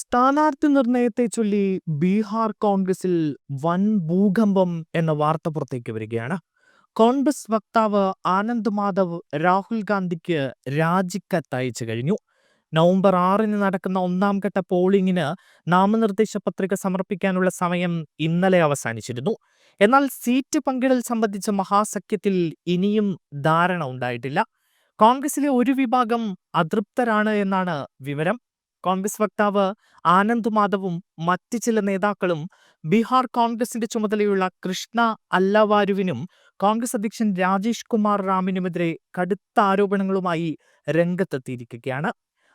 സ്ഥാനാർത്ഥി നിർണയത്തെ ചൊല്ലി ബീഹാർ കോൺഗ്രസിൽ വൻ ഭൂകമ്പം എന്ന വാർത്ത പുറത്തേക്ക് വരികയാണ്. കോൺഗ്രസ് വക്താവ് ആനന്ദ് മാധവ് രാഹുൽ ഗാന്ധിക്ക് രാജിക്കത്ത് അയച്ചു കഴിഞ്ഞു. നവംബർ ആറിന് നടക്കുന്ന ഒന്നാം ഘട്ട പോളിംഗിന് നാമനിർദ്ദേശ പത്രിക സമർപ്പിക്കാനുള്ള സമയം ഇന്നലെ അവസാനിച്ചിരുന്നു. എന്നാൽ സീറ്റ് പങ്കിടൽ സംബന്ധിച്ച മഹാസഖ്യത്തിൽ ഇനിയും ധാരണ ഉണ്ടായിട്ടില്ല. കോൺഗ്രസിലെ ഒരു വിഭാഗം അതൃപ്തരാണ് എന്നാണ് വിവരം. കോൺഗ്രസ് വക്താവ് ആനന്ദ് മാധവും മറ്റ് ചില നേതാക്കളും ബീഹാർ കോൺഗ്രസിന്റെ ചുമതലയുള്ള കൃഷ്ണ അല്ലവാരുവിനും കോൺഗ്രസ് അധ്യക്ഷൻ രാജേഷ് കുമാർ റാമിനുമെതിരെ കടുത്ത ആരോപണങ്ങളുമായി രംഗത്തെത്തിയിരിക്കുകയാണ്.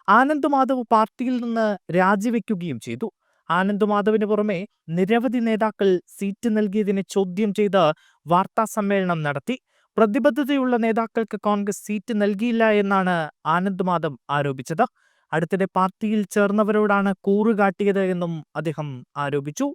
ആനന്ദ് മാധവ് പാർട്ടിയിൽ നിന്ന് രാജിവെക്കുകയും ചെയ്തു. ആനന്ദ് മാധവിന് പുറമെ നിരവധി നേതാക്കൾ സീറ്റ് നൽകിയതിനെ ചോദ്യം ചെയ്ത് വാർത്താ സമ്മേളനം നടത്തി. പ്രതിബദ്ധതയുള്ള നേതാക്കൾക്ക് കോൺഗ്രസ് സീറ്റ് നൽകിയില്ല എന്നാണ് ആനന്ദ് മാധവ് ആരോപിച്ചത്. അടുത്തിടെ പാർട്ടിയിൽ ചേർന്നവരോടാണ് കൂറുകാട്ടിയത് എന്നും അദ്ദേഹം ആരോപിച്ചു.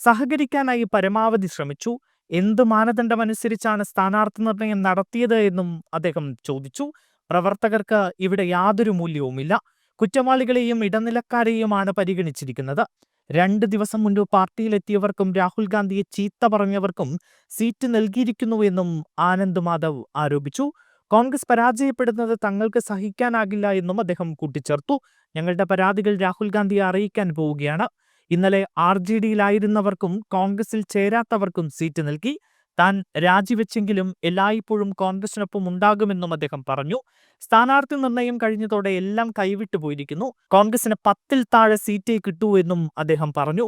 സഹകരിക്കാനായി പരമാവധി ശ്രമിച്ചു. എന്ത് മാനദണ്ഡമനുസരിച്ചാണ് സ്ഥാനാർത്ഥി നിർണയം നടത്തിയത് എന്നും അദ്ദേഹം ചോദിച്ചു. പ്രവർത്തകർക്ക് ഇവിടെ യാതൊരു മൂല്യവുമില്ല. കുറ്റവാളികളെയും ഇടനിലക്കാരെയുമാണ് പരിഗണിച്ചിരിക്കുന്നത്. രണ്ട് ദിവസം മുൻപ് പാർട്ടിയിലെത്തിയവർക്കും രാഹുൽ ഗാന്ധിയെ ചീത്ത പറഞ്ഞവർക്കും സീറ്റ് നൽകിയിരിക്കുന്നുവെന്നും ആനന്ദ് മാധവ് ആരോപിച്ചു. കോൺഗ്രസ് പരാജയപ്പെടുന്നത് തങ്ങൾക്ക് സഹിക്കാനാകില്ല എന്നും അദ്ദേഹം കൂട്ടിച്ചേർത്തു. ഞങ്ങളുടെ പരാതികൾ രാഹുൽ ഗാന്ധിയെ അറിയിക്കാൻ പോവുകയാണ്. ഇന്നലെ ആർ ജെ ഡിയിലായിരുന്നവർക്കും കോൺഗ്രസിൽ ചേരാത്തവർക്കും സീറ്റ് നൽകി. താൻ രാജിവെച്ചെങ്കിലും എല്ലായ്പ്പോഴും കോൺഗ്രസിനൊപ്പം ഉണ്ടാകുമെന്നും അദ്ദേഹം പറഞ്ഞു. സ്ഥാനാർത്ഥി നിർണയം കഴിഞ്ഞതോടെ എല്ലാം കൈവിട്ടു പോയിരിക്കുന്നു. കോൺഗ്രസിന് പത്തിൽ താഴെ സീറ്റേ കിട്ടൂ എന്നും അദ്ദേഹം പറഞ്ഞു.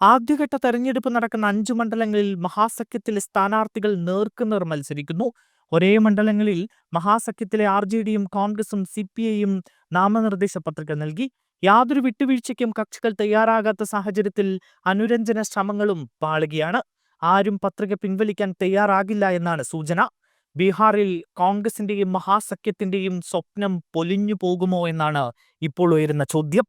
ആദ്യഘട്ട തെരഞ്ഞെടുപ്പ് നടക്കുന്ന അഞ്ചു മണ്ഡലങ്ങളിൽ മഹാസഖ്യത്തിലെ സ്ഥാനാർത്ഥികൾ നേർക്കുനേർ മത്സരിക്കുന്നു. ഒരേ മണ്ഡലങ്ങളിൽ മഹാസഖ്യത്തിലെ ആർ ജെ ഡിയും കോൺഗ്രസും സി പി ഐയും നാമനിർദ്ദേശ പത്രിക നൽകി. യാതൊരു വിട്ടുവീഴ്ചയ്ക്കും കക്ഷികൾ തയ്യാറാകാത്ത സാഹചര്യത്തിൽ അനുരഞ്ജന ശ്രമങ്ങളും പാളുകയാണ്. ആരും പത്രിക പിൻവലിക്കാൻ തയ്യാറാകില്ല എന്നാണ് സൂചന. ബീഹാറിൽ കോൺഗ്രസിന്റെയും മഹാസഖ്യത്തിന്റെയും സ്വപ്നം പൊലിഞ്ഞു പോകുമോ എന്നാണ് ഇപ്പോൾ ഉയരുന്ന ചോദ്യം.